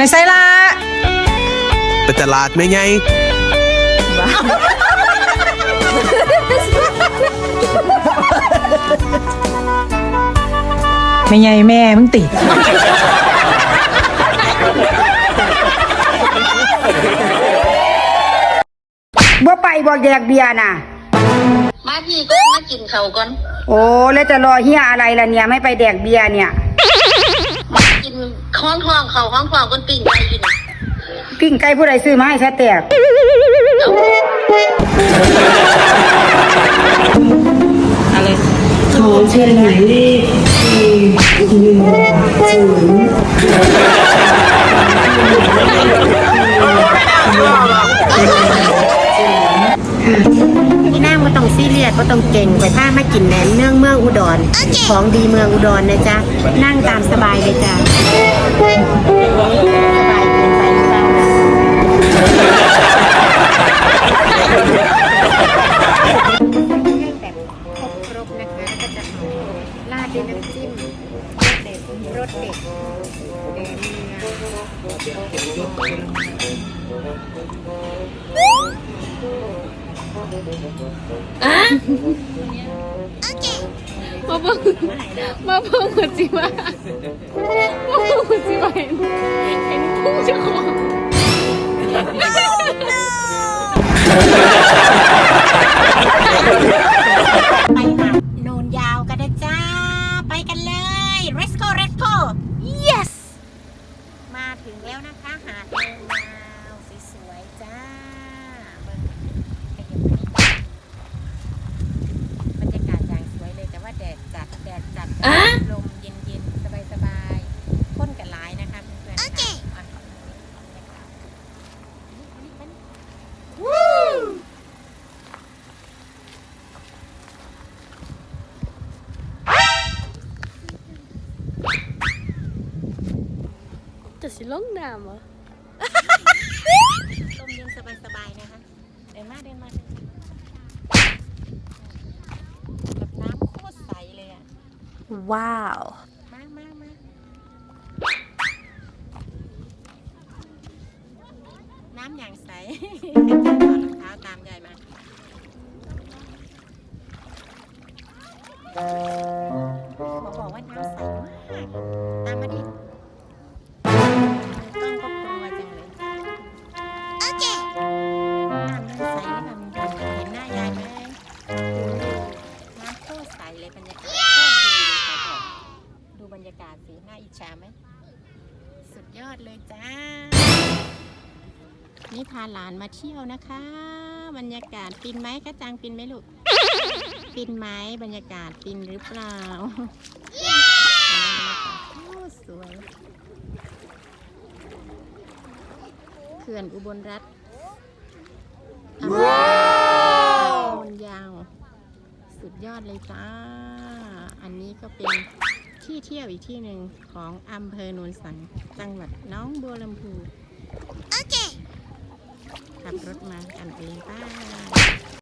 ไปใส่ละไปตลาดไม่ไงไม่ใหญ่แม่มึงติดบ่ไปบ่แยกเบียร์น่ะ มาพี่ก็มากินเขาวก่อน โอ้แล้วจะรอเฮียอะไรล่ะเนี่ย ไม่ไปแดกเบียร์เนี่ยมา กินข้องทองเขาข้องทองคนปิ่งไปอยู่นี่ปิ้งไก่ผู้ใดซื้อมาให้ซะแตกพี่นางก็ต้องซีเรียสก็ต้องเก่งไปผ้ามา กินแหนมเนืองเมืองอุดร ของดีเมืองอุดรนะจ๊ะ นั่งตามสบายเลยจ้ะสบายเกินไปหรือเปล่าแบบครบๆนะคะก็จะราดด้วยน้ำจิ้มรสเด็ดรสเด็ดแหนมเนือง มาเบิ่งมาเบิ่งหัวจิมามาเบิ่งหัวจิมาเห็นเห็นพุ่งเจ้าของไปหาดโนนยาวกันนะจ้า ไปกันเลย let's go let's go yes มาถึงแล้วนะคะหาดโนนยาวสวยๆจ้าเบิ่งขยับบรรยากาศอย่างสวยเลยแต่ว่าแดดจัดแด ดจัดลมเย็นๆ สบายๆพ่นกันหลายนะคะเพื่อนๆค่ะอะบรรยากาศวู้จะสิลงน้ำเหรอ ลมเย็นสบายๆนะคะ เดินมาเดินมาเดินมาแบบน้ำโคตรใสเลยอะ ว้าว มามามาน้ำอย่างใสถอดรองเท้าตามยายมา รยากาศสิน่าอิจฉาไหม สุดยอดเลยจ้า นี่พาหลานมาเที่ยวนะคะ บรรยากาศฟินไหมกระจังฟินไหมลูกฟินไหมบรรยากาศฟินหรือเปล่าโอ้สวยเขื่อนอุบลรัฐอำเภอโนนยาว สุดยอดเลยจ้า อันนี้ก็เป็น ที่เที่ยวอีกที่หนึ่งของอำเภอโนนสังจังหวัดหน้องบัวลำพูโอเคขับรถมากันเองป้า